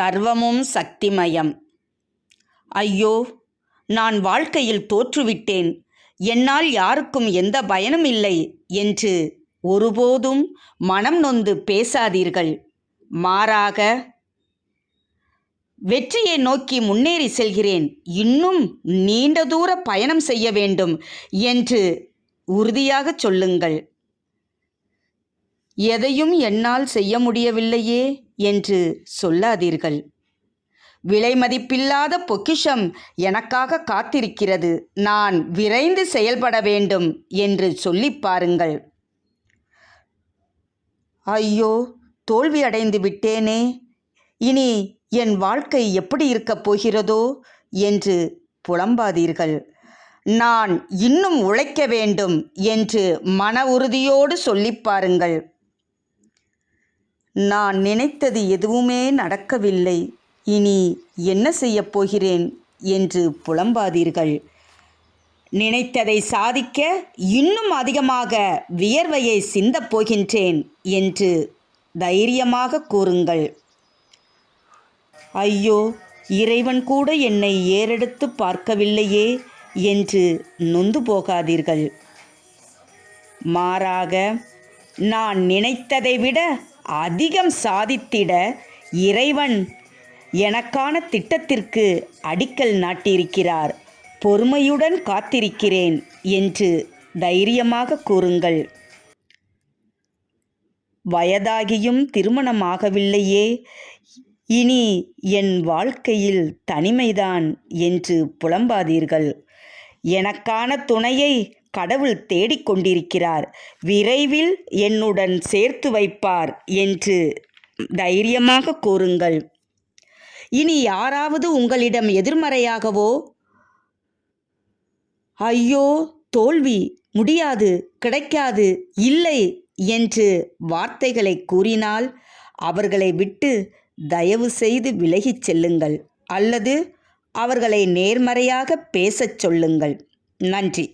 சர்வமும் சக்திமயம். ஐயோ நான் வாழ்க்கையில் தோற்றுவிட்டேன். என்னால் யாருக்கும் எந்த பயனும் இல்லை என்று ஒருபோதும் மனம் நொந்து பேசாதீர்கள். மாறாக வெற்றியை நோக்கி முன்னேறி செல்கிறேன். இன்னும் நீண்ட தூர பயணம் செய்ய வேண்டும் என்று உறுதியாகச் சொல்லுங்கள். எதையும் என்னால் செய்ய முடியவில்லையே. என்று சொல்லாதீர்கள். விலை மதிப்பில்லாத பொக்கிஷம் எனக்காக காத்திருக்கிறது. நான் விரைந்து செயல்பட வேண்டும் என்று சொல்லிப் பாருங்கள். ஐயோ தோல்வி அடைந்து விட்டேனே. இனி என் வாழ்க்கை எப்படி இருக்கப் போகிறதோ என்று புலம்பாதீர்கள். நான் இன்னும் உழைக்க வேண்டும் என்று மன உறுதியோடு சொல்லிப் பாருங்கள். நான் நினைத்தது எதுவுமே நடக்கவில்லை. இனி என்ன செய்யப் போகிறேன்? என்று புலம்பாதீர்கள். நினைத்ததை சாதிக்க இன்னும் அதிகமாக வியர்வையை சிந்தப் போகின்றேன் என்று தைரியமாக கூறுங்கள். ஐயோ இறைவன் கூட என்னை ஏறெடுத்து பார்க்கவில்லையே என்று நொந்து போகாதீர்கள். மாறாக நான் நினைத்ததை விட அதிகம் சாதித்திட இறைவன் எனக்கான திட்டத்திற்கு அடிக்கல் நாட்டியிருக்கிறார். பொறுமையுடன் காத்திருக்கிறேன் என்று தைரியமாக கூறுங்கள். வயதாகியும் திருமணமாகவில்லையே இனி என் வாழ்க்கையில் தனிமைதான் என்று புலம்பாதீர்கள். எனக்கான துணையை கடவுள் தேடிக்கொண்டிருக்கிறார் விரைவில் என்னுடன் சேர்த்து வைப்பார் என்று தைரியமாக கூறுங்கள். இனி யாராவது உங்களிடம் எதிர்மறையாகவோ ஐயோ தோல்வி முடியாது கிடைக்காது இல்லை என்று வார்த்தைகளை கூறினால் அவர்களை விட்டு தயவு செய்து விலகிச் செல்லுங்கள். அல்லது அவர்களை நேர்மறையாக பேசச் சொல்லுங்கள். நன்றி.